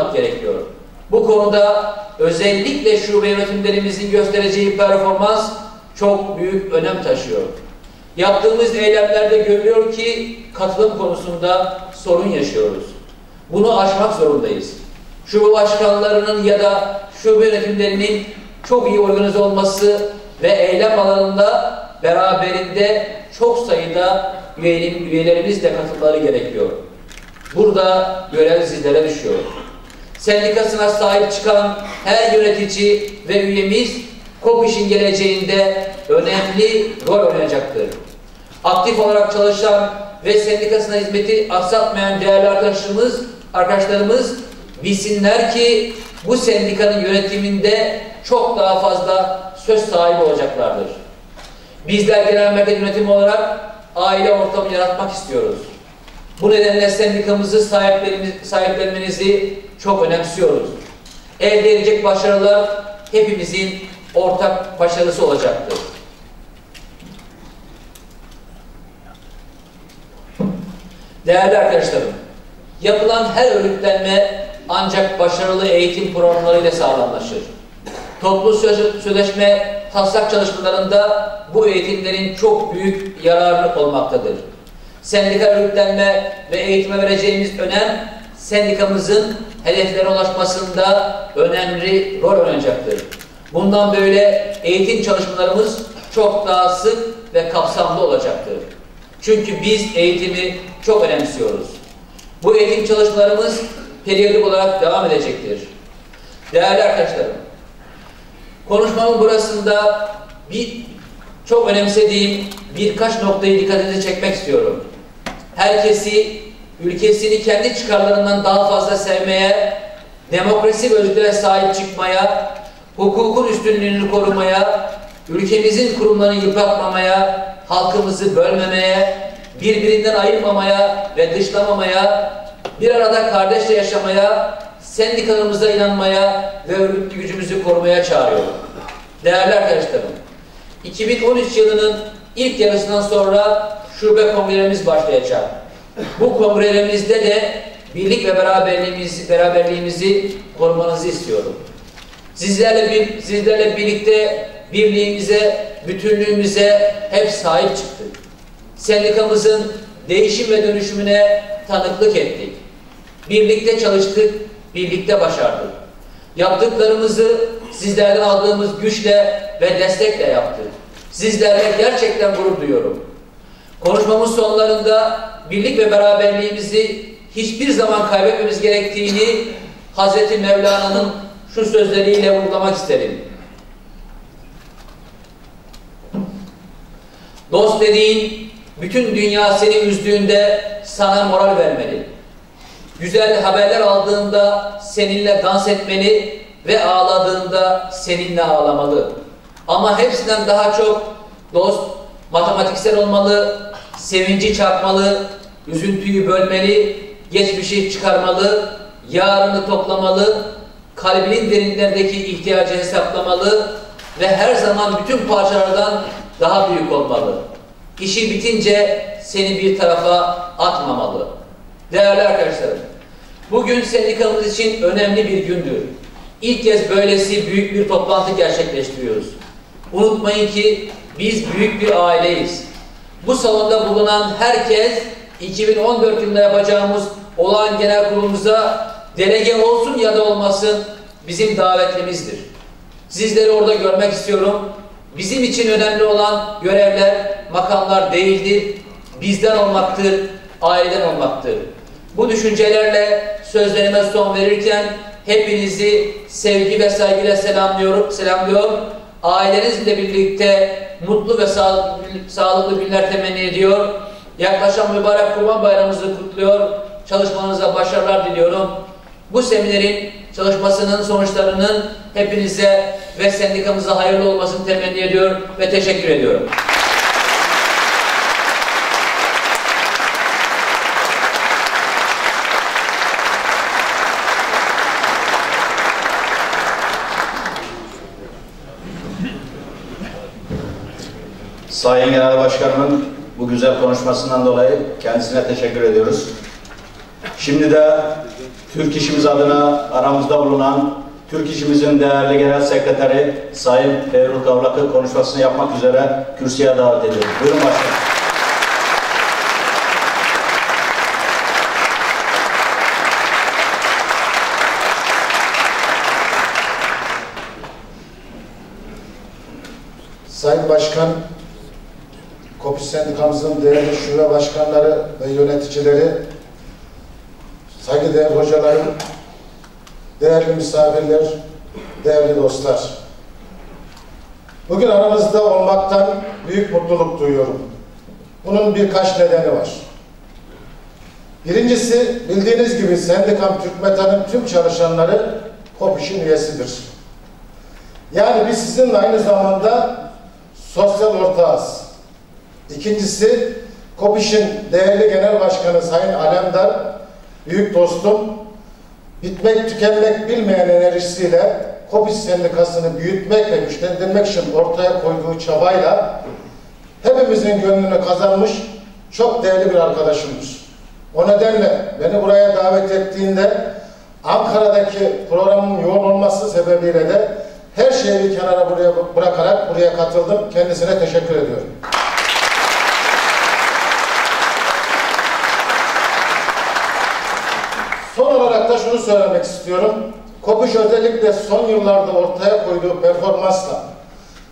olmak gerekiyor. Bu konuda özellikle şube yönetimlerimizin göstereceği performans çok büyük önem taşıyor. Yaptığımız eylemlerde görülüyor ki katılım konusunda sorun yaşıyoruz. Bunu aşmak zorundayız. Şube başkanlarının ya da şube yönetimlerinin çok iyi organize olması ve eylem alanında beraberinde çok sayıda üyelerimiz de katılmaları gerekiyor. Burada görev sizlere düşüyor. Sendikasına sahip çıkan her yönetici ve üyemiz KOPİŞ'in geleceğinde önemli rol oynayacaktır. Aktif olarak çalışan ve sendikasına hizmeti aksatmayan değerli arkadaşlarımız, arkadaşlarımız bilsinler ki bu sendikanın yönetiminde çok daha fazla söz sahibi olacaklardır. Bizler genel merkez yönetimi olarak aile ortamı yaratmak istiyoruz. Bu nedenle sendikamızı sahiplenmenizi çok önemsiyoruz. Elde edecek başarılar hepimizin ortak başarısı olacaktır. Değerli arkadaşlarım, yapılan her örgütlenme ancak başarılı eğitim programlarıyla sağlamlaşır. Toplu sözleşme taslak çalışmalarında bu eğitimlerin çok büyük yararlı olmaktadır. Sendika örgütlenme ve eğitime vereceğimiz önem sendikamızın hedeflere ulaşmasında önemli rol oynayacaktır. Bundan böyle eğitim çalışmalarımız çok daha sık ve kapsamlı olacaktır. Çünkü biz eğitimi çok önemsiyoruz. Bu eğitim çalışmalarımız periyodik olarak devam edecektir. Değerli arkadaşlarım, konuşmamın burasında bir çok önemsediğim birkaç noktayı dikkatinizi çekmek istiyorum. Herkesi ülkesini kendi çıkarlarından daha fazla sevmeye, demokrasi ve özgürlüğe sahip çıkmaya, hukukun üstünlüğünü korumaya, ülkemizin kurumlarını yıpratmamaya, halkımızı bölmemeye, birbirinden ayırmamaya ve dışlamamaya, bir arada kardeşle yaşamaya, sendikalımıza inanmaya ve örgütlü gücümüzü korumaya çağırıyor. Değerli arkadaşlarım, 2013 yılının ilk yarısından sonra şube kongrelerimiz başlayacak. Bu kongrelerimizde de birlik ve beraberliğimizi, beraberliğimizi korumanızı istiyorum. Sizlerle, bir, sizlerle birlikte birliğimize, bütünlüğümüze hep sahip çıktık. Sendikamızın değişim ve dönüşümüne tanıklık ettik. Birlikte çalıştık, birlikte başardık. Yaptıklarımızı sizlerden aldığımız güçle ve destekle yaptık. Sizlerle gerçekten gurur duyuyorum. Konuşmamız sonlarında birlik ve beraberliğimizi hiçbir zaman kaybetmemiz gerektiğini Hazreti Mevlana'nın şu sözleriyle vurgulamak isterim. Dost dediğin bütün dünya seni üzdüğünde sana moral vermeli. Güzel haberler aldığında seninle dans etmeli ve ağladığında seninle ağlamalı. Ama hepsinden daha çok dost matematiksel olmalı, sevinci çarpmalı, üzüntüyü bölmeli, geçmişi çıkarmalı, yarını toplamalı, kalbinin derinlerindeki ihtiyacı hesaplamalı ve her zaman bütün parçalardan daha büyük olmalı. İşi bitince seni bir tarafa atmamalı. Değerli arkadaşlarım, bugün sendikamız için önemli bir gündür. İlk kez böylesi büyük bir toplantı gerçekleştiriyoruz. Unutmayın ki biz büyük bir aileyiz. Bu salonda bulunan herkes 2014 yılında yapacağımız olağan genel kurulumuza delege olsun ya da olmasın bizim davetlimizdir. Sizleri orada görmek istiyorum. Bizim için önemli olan görevler, makamlar değildir. Bizden olmaktır, aileden olmaktır. Bu düşüncelerle sözlerime son verirken hepinizi sevgi ve saygıyla selamlıyorum, selamlıyor. Ailenizle birlikte mutlu ve sağlıklı günler temenni ediyor. Yaklaşan mübarek Kurban Bayramımızı kutluyor. Çalışmanıza başarılar diliyorum. Bu seminerin çalışmasının sonuçlarının hepinize ve sendikamıza hayırlı olmasını temenni ediyor ve teşekkür ediyorum. Sayın Genel Başkanımın bu güzel konuşmasından dolayı kendisine teşekkür ediyoruz. Şimdi de Türk işimiz adına aramızda bulunan Türk işimizin değerli genel sekreteri Sayın Ferruh Kavlak'ı konuşmasını yapmak üzere kürsüye davet ediyorum. Buyurun başkanım. Sayın Başkan, Kopis Sendikamızın değerli şube başkanları ve yöneticileri, saygıdeğer hocalarım, değerli misafirler, değerli dostlar. Bugün aramızda olmaktan büyük mutluluk duyuyorum. Bunun birkaç nedeni var. Birincisi, bildiğiniz gibi Sendikam Türkmetan'ın tüm çalışanları KOPİŞ'in üyesidir. Yani biz sizinle aynı zamanda sosyal ortağız. İkincisi, KOPİŞ'in değerli genel başkanı Sayın Alemdar, büyük dostum, bitmek tükenmek bilmeyen enerjisiyle KOPİŞ sendikasını büyütmek ve güçlendirmek için ortaya koyduğu çabayla hepimizin gönlünü kazanmış çok değerli bir arkadaşımdır. O nedenle beni buraya davet ettiğinde Ankara'daki programın yoğun olması sebebiyle de her şeyi bir kenara buraya bırakarak buraya katıldım. Kendisine teşekkür ediyorum. Son olarak da şunu söylemek istiyorum. Kopuş özellikle son yıllarda ortaya koyduğu performansla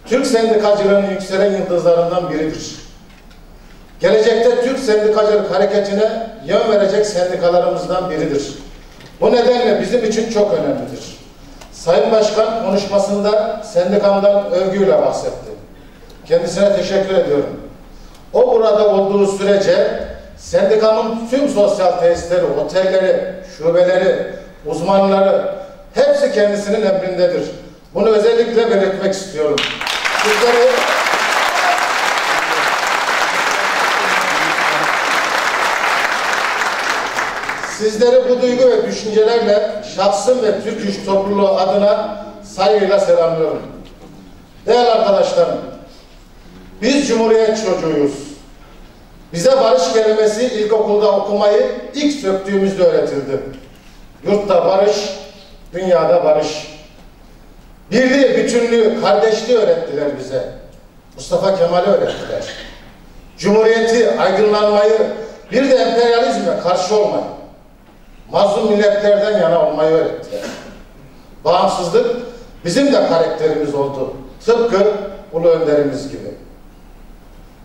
Türk sendikacılığının yükselen yıldızlarından biridir. Gelecekte Türk sendikacılık hareketine yön verecek sendikalarımızdan biridir. Bu nedenle bizim için çok önemlidir. Sayın Başkan konuşmasında sendikamdan övgüyle bahsetti. Kendisine teşekkür ediyorum. O burada olduğu sürece sendikamın tüm sosyal tesisleri, otelleri, şubeleri, uzmanları hepsi kendisinin emrindedir. Bunu özellikle belirtmek istiyorum. Sizleri Sizleri bu duygu ve düşüncelerle şahsım ve Türk İş Topluluğu adına saygıyla selamlıyorum. Değerli arkadaşlarım, biz Cumhuriyet çocuğuyuz. Bize barış kelimesi ilkokulda okumayı ilk söktüğümüzde öğretildi. Yurtta barış, dünyada barış. Birliği, bütünlüğü, kardeşliği öğrettiler bize. Mustafa Kemal'i öğrettiler. Cumhuriyeti, aydınlanmayı, bir de emperyalizme karşı olmayı mazlum milletlerden yana olmayı öğrettiler. Bağımsızlık bizim de karakterimiz oldu. Tıpkı Ulu Önderimiz gibi.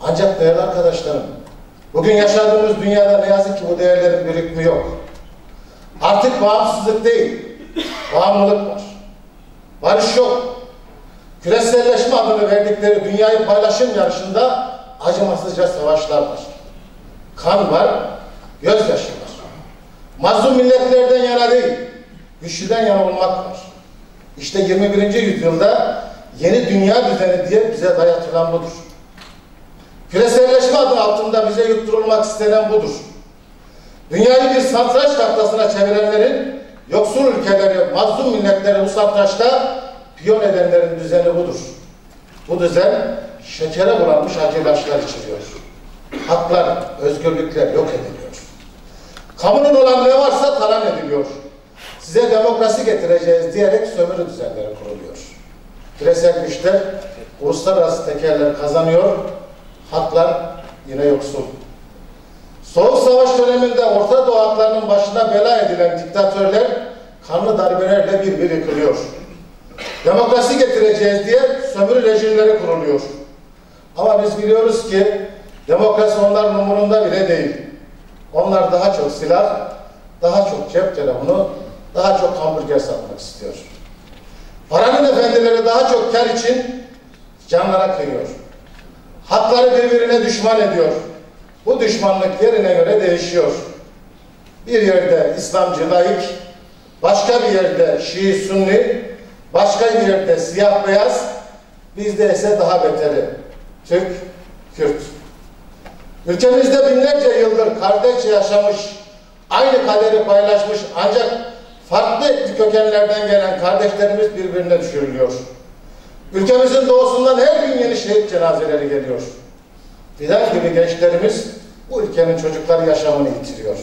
Ancak değerli arkadaşlarım, bugün yaşadığımız dünyada ne yazık ki bu değerlerin birikimi yok. Artık bağımsızlık değil, bağımlılık var. Barış yok. Küreselleşme adını verdikleri dünyayı paylaşım yarışında acımasızca savaşlar var. Kan var, gözyaşı var. Mazlum milletlerden yana değil, güçlüden yana olmak var. İşte 21. yüzyılda yeni dünya düzeni diye bize dayatılan budur. Küreselleşme adı altında bize yutturulmak istenen budur. Dünyayı bir satranç tahtasına çevirenlerin, yoksul ülkeleri, mazlum milletleri bu satrançta piyon edenlerin düzeni budur. Bu düzen şekere bulanmış acı ilaçlar içiriyor. Haklar, özgürlükler yok ediliyor. Kamunun olan ne varsa talan ediliyor. Size demokrasi getireceğiz diyerek sömürü düzenleri kuruluyor. Küresel güçler uluslararası tekerler kazanıyor, haklar yine yoksul. Soğuk Savaş döneminde Orta Doğu halklarının başına bela edilen diktatörler kanlı darbelerle bir bir yıkılıyor. Demokrasi getireceğiz diye sömürü rejimleri kuruluyor. Ama biz biliyoruz ki demokrasi onların umurunda bile değil. Onlar daha çok silah, daha çok cep telefonu, daha çok hamburger satmak istiyor. Paranın efendileri daha çok kar için canlara kıyıyor. Hakları birbirine düşman ediyor. Bu düşmanlık yerine göre değişiyor. Bir yerde İslamcı laik, başka bir yerde Şii Sunni, başka bir yerde siyah beyaz, bizde ise daha beteri Türk, Kürt. Ülkemizde binlerce yıldır kardeşçe yaşamış, aynı kaderi paylaşmış ancak farklı kökenlerden gelen kardeşlerimiz birbirine düşürülüyor. Ülkemizin doğusundan her gün yeni şehit cenazeleri geliyor. Fidan gibi gençlerimiz bu ülkenin çocukları yaşamını yitiriyor.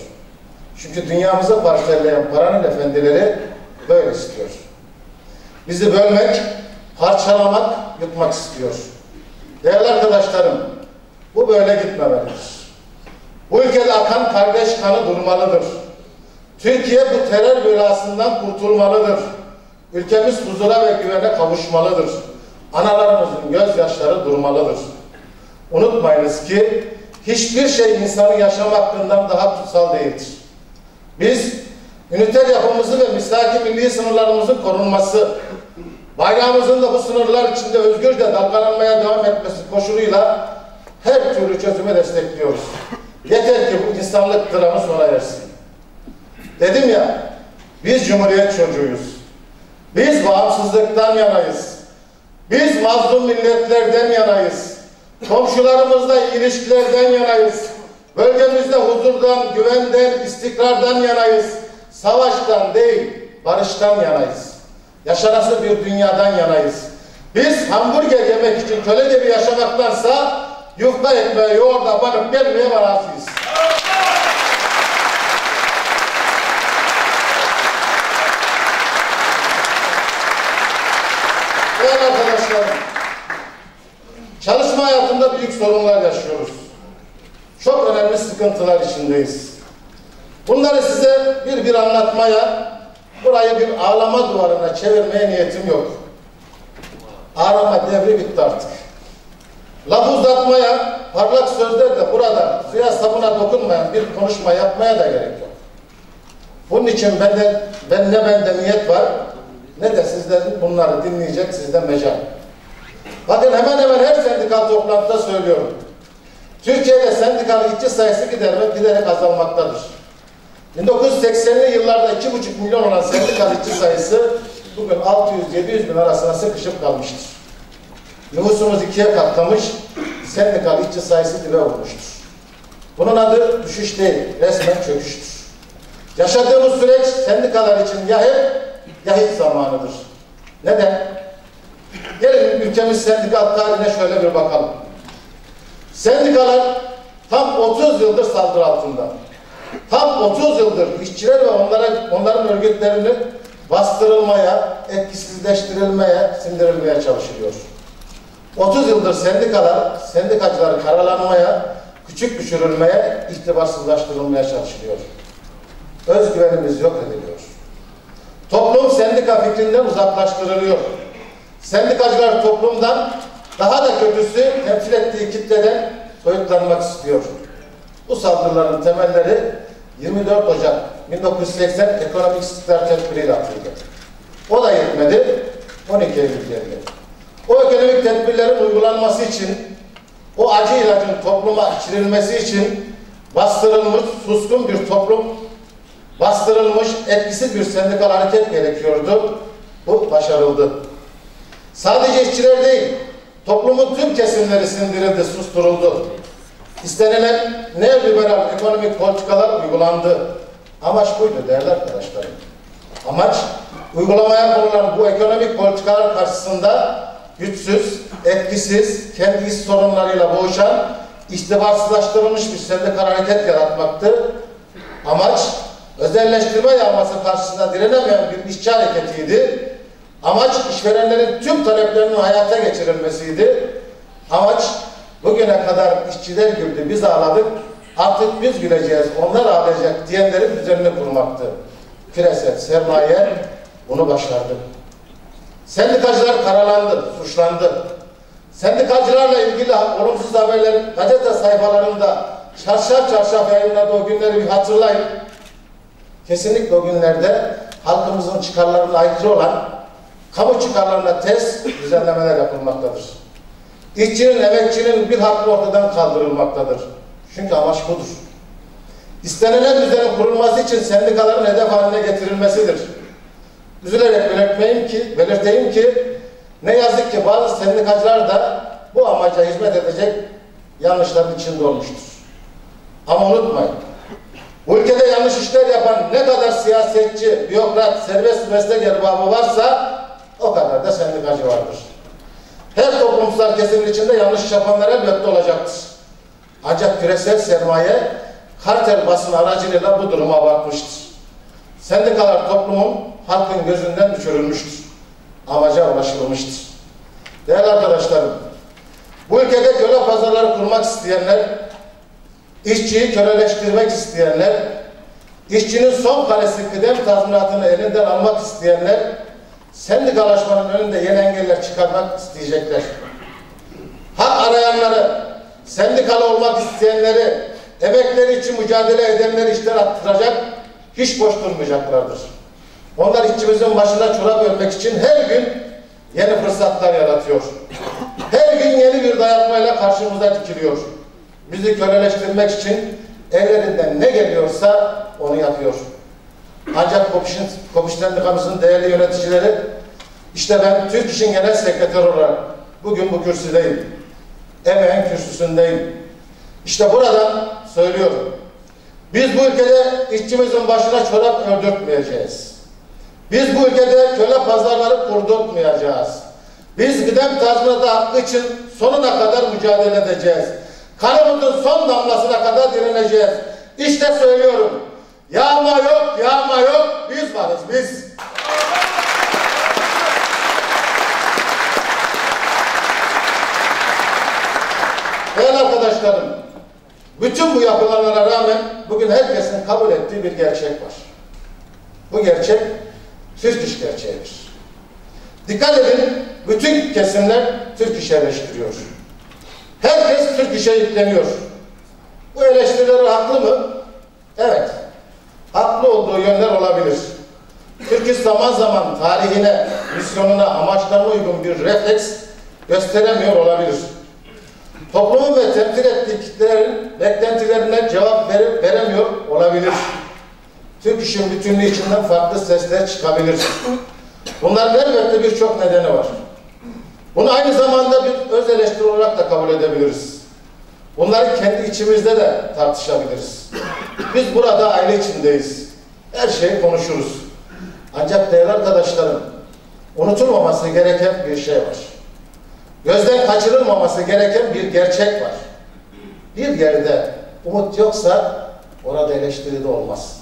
Çünkü dünyamızı parçalayan paranın efendileri böyle istiyor. Bizi bölmek, parçalamak, yutmak istiyor. Değerli arkadaşlarım, bu böyle gitmemelidir. Bu ülkede akan kardeş kanı durmalıdır. Türkiye bu terör belasından kurtulmalıdır. Ülkemiz huzura ve güvene kavuşmalıdır. Analarımızın gözyaşları durmalıdır. Unutmayınız ki hiçbir şey insanın yaşam hakkından daha kutsal değildir. Biz üniter yapımızı ve misaki milli sınırlarımızın korunması, bayrağımızın da bu sınırlar içinde özgürce dalgalanmaya devam etmesi koşuluyla her türlü çözüme destekliyoruz. Yeter ki bu insanlık dramı sona ersin. Dedim ya, biz Cumhuriyet çocuğuyuz. Biz bağımsızlıktan yanayız. Biz mazlum milletlerden yanayız. Komşularımızla ilişkilerden yanayız. Bölgemizde huzurdan, güvenden, istikrardan yanayız. Savaştan değil, barıştan yanayız. Yaşanası bir dünyadan yanayız. Biz hamburger yemek için köle gibi yaşamaktansa yufka ekmeği yoğurda banıp gelmeye razıyız. Değerli arkadaşlarım, çalışma hayatında büyük sorunlar yaşıyoruz. Çok önemli sıkıntılar içindeyiz. Bunları size bir bir anlatmaya, burayı bir ağlama duvarına çevirmeye niyetim yok. Ağlama devri bitti artık. Laf uzatmaya, parlak sözlerle burada suya sabuna dokunmayan bir konuşma yapmaya da gerek yok. Bunun için bende, ben ne bende niyet var, ne de sizlerin bunları dinleyecek sizde mecal. Bakın hemen hemen her sendikal toplantıda söylüyorum. Türkiye'de sendikal işçi sayısı giderek, giderek azalmaktadır. 1980'li yıllarda 2,5 milyon olan sendikal işçi sayısı bugün 600-700 bin arasına sıkışıp kalmıştır. Nüfusumuz ikiye katlamış, sendikal işçi sayısı dibe vurmuştur. Bunun adı düşüş değil, resmen çöküştür. Yaşadığımız süreç sendikalar için ya hep ya hiç zamanıdır. Neden? Gelin ülkemiz sendikal tarihine şöyle bir bakalım. Sendikalar tam 30 yıldır saldırı altında. Tam 30 yıldır işçiler ve onlara, onların örgütlerini bastırılmaya, etkisizleştirilmeye, sindirilmeye çalışılıyor. 30 yıldır sendikalar, sendikacılar karalanmaya, küçük düşürülmeye, itibarsızlaştırılmaya çalışılıyor. Özgüvenimiz yok ediliyor. Sendika fikrinden uzaklaştırılıyor. Sendikacılar toplumdan daha da kötüsü temsil ettiği kitleden soyutlanmak istiyor. Bu saldırıların temelleri 24 Ocak 1980 ekonomik istikrar tedbiriyle atıldı. O da yetmedi. 12 Eylül geldi. O ekonomik tedbirlerin uygulanması için, o acı ilacın topluma içirilmesi için bastırılmış, suskun bir toplum, bastırılmış, etkisiz bir sendikal hareket gerekiyordu. Bu başarıldı. Sadece işçiler değil, toplumun tüm kesimleri sindirildi, susturuldu. İstenilen neoliberal ekonomik politikalar uygulandı. Amaç buydu değerli arkadaşlarım. Amaç uygulamaya konulan bu ekonomik politikalar karşısında güçsüz, etkisiz, kendi iç sorunlarıyla boğuşan, istibarsızlaştırılmış bir sendikal hareket yaratmaktı. Amaç özelleştirme yağması karşısında direnemeyen bir işçi hareketiydi. Amaç işverenlerin tüm taleplerinin hayata geçirilmesiydi. Amaç bugüne kadar işçiler güldü, biz ağladık, artık biz güleceğiz, onlar ağlayacak diyenlerin üzerine kurmaktı. Küresel sermaye bunu başardı. Sendikacılar karalandı, suçlandı. Sendikacılarla ilgili olumsuz haberler gazete sayfalarında çarşaf çarşaf yayınladığı günleri bir hatırlayın. Kesinlikle o günlerde halkımızın çıkarlarına aykırı olan kamu çıkarlarına ters düzenlemeler yapılmaktadır. İşçinin, emekçinin bir hakkı ortadan kaldırılmaktadır. Çünkü amaç budur. İstenilen düzenin kurulması için sendikaların hedef haline getirilmesidir. Üzülerek belirtmeyim ki, belirteyim ki ne yazık ki bazı sendikacılar da bu amaca hizmet edecek yanlışların içinde olmuştur. Ama unutmayın, ülkede yanlış işler yapan ne kadar siyasetçi, bürokrat, serbest meslek erbabı varsa o kadar da sendikacı vardır. Her toplumsal kesimin içinde yanlış yapanlar elbette olacaktır. Ancak küresel sermaye kartel basın aracılığıyla bu durumu abartmıştır. Sendikalar toplumun halkın gözünden düşürülmüştür. Amaca ulaşılmıştır. Değerli arkadaşlarım, bu ülkede köle pazarları kurmak isteyenler, işçiyi köleleştirmek isteyenler, işçinin son karesi kıdem tazminatını elinden almak isteyenler, sendikalaşmanın önünde yeni engeller çıkarmak isteyecekler. Hak arayanları, sendikalı olmak isteyenleri, emekleri için mücadele edenleri işten attıracak, hiç boş durmayacaklardır. Onlar işçimizin başına çorap örmek için her gün yeni fırsatlar yaratıyor. Her gün yeni bir dayatmayla karşımıza dikiliyor. Bizi köleleştirmek için ellerinden ne geliyorsa onu yapıyor. Ancak Kopiş'in, Kopiş Sendikamızın değerli yöneticileri, işte ben Türk İş'in genel sekreteri olarak bugün bu kürsüdeyim. Emeğin kürsüsündeyim. İşte buradan söylüyorum. Biz bu ülkede işçimizin başına çorap ördürtmeyeceğiz. Biz bu ülkede köle pazarları kurdurtmayacağız. Biz gıdem tazminatı hakkı için sonuna kadar mücadele edeceğiz. Kanımızın son damlasına kadar direneceğiz. İşte söylüyorum. Yağma yok, yağma yok. Biz varız, biz. Değerli arkadaşlarım, bütün bu yapılanlara rağmen bugün herkesin kabul ettiği bir gerçek var. Bu gerçek Türk iş gerçeğidir. Dikkat edin, bütün kesimler Türk işi eleştiriyor. Herkes Türk işe yükleniyor. Bu eleştirileri haklı mı? Evet. Haklı olduğu yönler olabilir. Türk iş zaman zaman tarihine, misyonuna, amaçlarına uygun bir refleks gösteremiyor olabilir. Toplumun ve temsil ettiği kitlelerin beklentilerine cevap verip veremiyor olabilir. Türk işin bütünlüğü içinden farklı sesler çıkabilir. Bunların elbette birçok nedeni var. Bunu aynı zamanda bir öz eleştiri olarak da kabul edebiliriz. Bunları kendi içimizde de tartışabiliriz. Biz burada aile içindeyiz. Her şeyi konuşuruz. Ancak değerli arkadaşlarım, unutulmaması gereken bir şey var. Gözden kaçırılmaması gereken bir gerçek var. Bir yerde umut yoksa orada eleştiri de olmaz.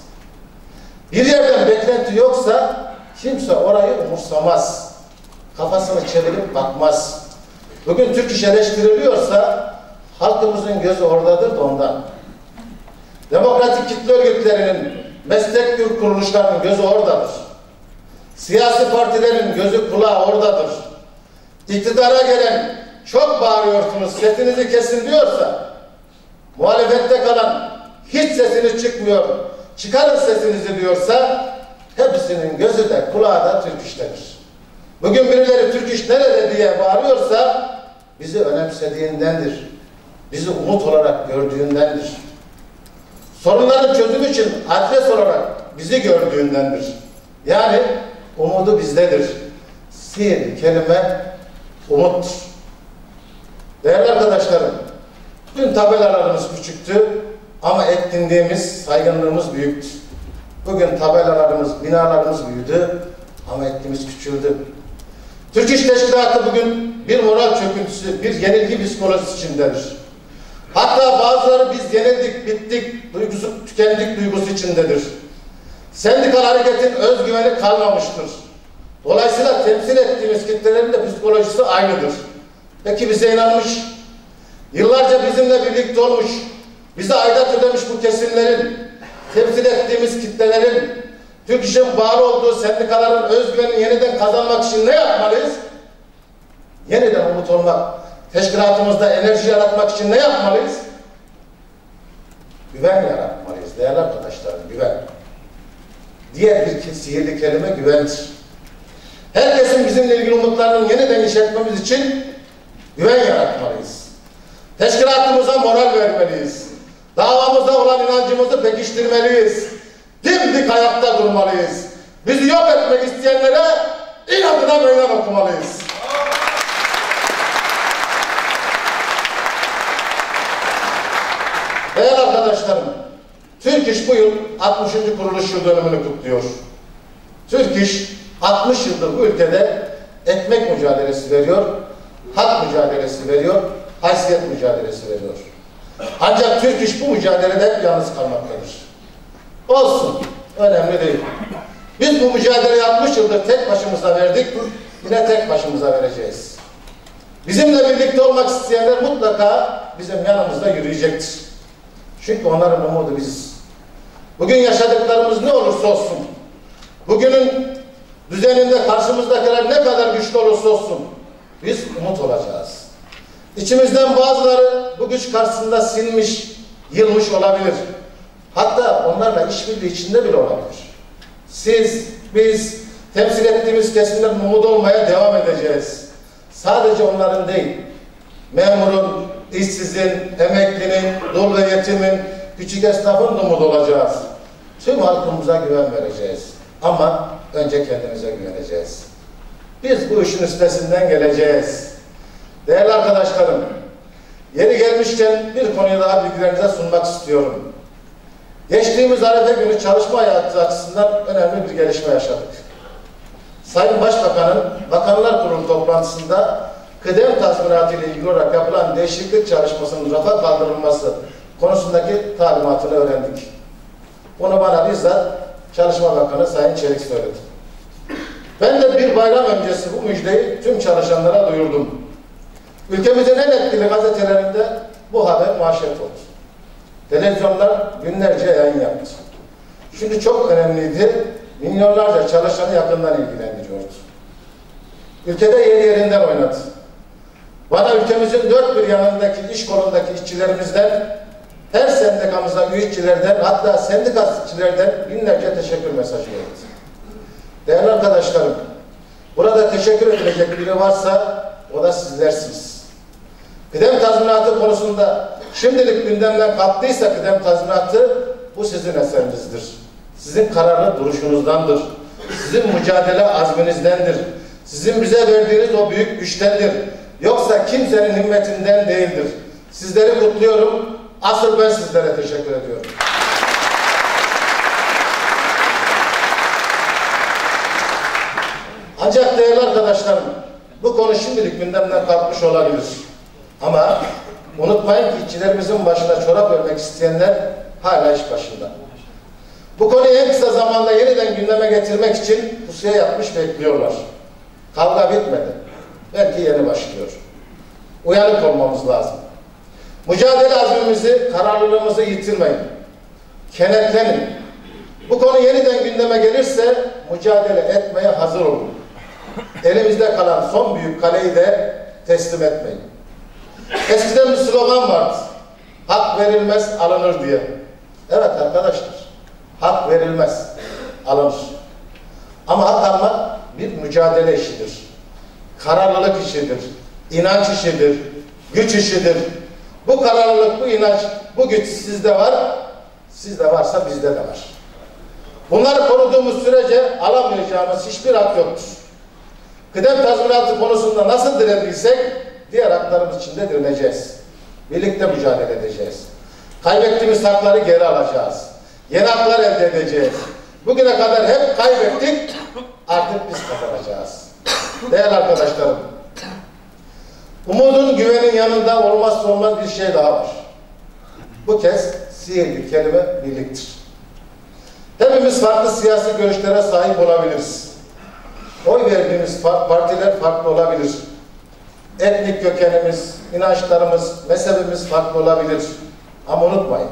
Bir yerden beklenti yoksa kimse orayı umursamaz. Kafasını çevirip bakmaz. Bugün Türk iş eleştiriliyorsa halkımızın gözü oradadır da ondan. Demokratik kitle örgütlerinin, meslek kuruluşlarının gözü oradadır. Siyasi partilerin gözü kulağı oradadır. İktidara gelen çok bağırıyorsunuz, sesinizi kesin diyorsa muhalefette kalan hiç sesiniz çıkmıyor, çıkarın sesinizi diyorsa hepsinin gözü de kulağı da Türk iştedir. Bugün birileri Türk iş nerede diye bağırıyorsa bizi önemsediğindendir. Bizi umut olarak gördüğündendir. Sorunların çözümü için adres olarak bizi gördüğündendir. Yani umudu bizdedir. Sihirli kelime umuttur. Değerli arkadaşlarım, dün tabelalarımız küçüktü ama etkinliğimiz, saygınlığımız büyüktü. Bugün tabelalarımız, binalarımız büyüdü ama etkinliğimiz küçüldü. Türk İş Teşkilatı bugün bir moral çöküntüsü, bir yenilgi psikolojisi içindedir. Hatta bazıları biz yenildik, bittik, duygusu, tükendik duygusu içindedir. Sendikal hareketin özgüveni kalmamıştır. Dolayısıyla temsil ettiğimiz kitlelerin de psikolojisi aynıdır. Peki bize inanmış, yıllarca bizimle birlikte olmuş, bize aidat ödemiş bu kesimlerin, temsil ettiğimiz kitlelerin, Türk İş'in bağlı olduğu sendikaların özgüvenini yeniden kazanmak için ne yapmalıyız? Yeniden umut olmak, teşkilatımızda enerji yaratmak için ne yapmalıyız? Güven yaratmalıyız değerli arkadaşlarım, güven. Diğer bir sihirli kelime güvendir. Herkesin bizimle ilgili umutlarını yeniden yeşertmemiz için güven yaratmalıyız. Teşkilatımıza moral vermeliyiz. Davamıza olan inancımızı pekiştirmeliyiz. Dimdik ayakta durmalıyız. Bizi yok etmek isteyenlere inadına meydan okumalıyız. Değerli arkadaşlarım, Türk İş bu yıl 60. kuruluş yıl dönümünü kutluyor. Türk İş 60 yıldır bu ülkede ekmek mücadelesi veriyor, hak mücadelesi veriyor, haysiyet mücadelesi veriyor. Ancak Türk iş bu mücadelede yalnız kalmaktadır. Olsun, önemli değil. Biz bu mücadeleyi 60 yıldır tek başımıza verdik, yine tek başımıza vereceğiz. Bizimle birlikte olmak isteyenler mutlaka bizim yanımızda yürüyecektir. Çünkü onların umudu biziz. Bugün yaşadıklarımız ne olursa olsun, bugünün düzeninde karşımızdakiler ne kadar güçlü olursa olsun, biz umut olacağız. İçimizden bazıları bu güç karşısında sinmiş, yılmış olabilir. Hatta onlarla işbirliği içinde bile olabilir. Siz, biz temsil ettiğimiz kesimden umut olmaya devam edeceğiz. Sadece onların değil, memurun, işsizin, emeklinin, dul ve yetimin, küçük esnafın umut olacağız. Tüm halkımıza güven vereceğiz. Ama önce kendimize güveneceğiz. Biz bu işin üstesinden geleceğiz. Değerli arkadaşlarım, yeri gelmişken bir konuyu daha bilgilerinize sunmak istiyorum. Geçtiğimiz Arefe günü çalışma hayatı açısından önemli bir gelişme yaşadık. Sayın Başbakan'ın Bakanlar Kurulu toplantısında kıdem tazminatı ile ilgili olarak yapılan değişiklik çalışmasının rafa kaldırılması konusundaki talimatını öğrendik. Bunu bana bizzat Çalışma Bakanı Sayın Çelik söyledi. Ben de bir bayram öncesi bu müjdeyi tüm çalışanlara duyurdum. Ülkemizin en etkili gazetelerinde bu haber manşet oldu. Televizyonlar günlerce yayın yaptı. Şimdi çok önemliydi. Milyonlarca çalışanı yakından ilgilendiriyordu. Ülkede yeri yerinden oynadı. Bana ülkemizin dört bir yanındaki iş kolundaki işçilerimizden, her sendikamıza üyecilerden, hatta sendika işçilerden binlerce teşekkür mesajı geldi. Değerli arkadaşlarım, burada teşekkür edilecek biri varsa o da sizlersiniz. Kıdem tazminatı konusunda şimdilik gündemden kalktıysa kıdem tazminatı bu sizin eserinizdir. Sizin kararlı duruşunuzdandır. Sizin mücadele azminizdendir. Sizin bize verdiğiniz o büyük güçtendir. Yoksa kimsenin himmetinden değildir. Sizleri kutluyorum. Asıl ben sizlere teşekkür ediyorum. Ancak değerli arkadaşlarım, bu konu şimdilik gündemden kalkmış olabilir. Ama unutmayın ki işçilerimizin başına çorap örmek isteyenler hala iş başında. Bu konuyu en kısa zamanda yeniden gündeme getirmek için pusuya yapmış bekliyorlar. Kavga bitmedi. Belki yeni başlıyor. Uyanık olmamız lazım. Mücadele azmimizi, kararlılığımızı yitirmeyin. Kenetlenin. Bu konu yeniden gündeme gelirse mücadele etmeye hazır olun. Elimizde kalan son büyük kaleyi de teslim etmeyin. Eskiden bir slogan vardı. Hak verilmez alınır diye. Evet arkadaşlar. Hak verilmez. Alınır. Ama hak almak bir mücadele işidir. Kararlılık işidir. inanç işidir. Güç işidir. Bu kararlılık, bu inanç, bu güç sizde var. Sizde varsa bizde de var. Bunları koruduğumuz sürece alamayacağımız hiçbir hak yoktur. Kıdem tazminatı konusunda nasıl direndiysek diğer haklarımız için de direneceğiz. Birlikte mücadele edeceğiz. Kaybettiğimiz hakları geri alacağız. Yeni haklar elde edeceğiz. Bugüne kadar hep kaybettik, artık biz kazanacağız. Değerli arkadaşlarım, umudun güvenin yanında olmazsa olmaz bir şey daha var. Bu kez sihirli kelime birliktir. Hepimiz farklı siyasi görüşlere sahip olabiliriz. Oy verdiğimiz partiler farklı olabilir. Etnik kökenimiz, inançlarımız, mezhebimiz farklı olabilir. Ama unutmayın,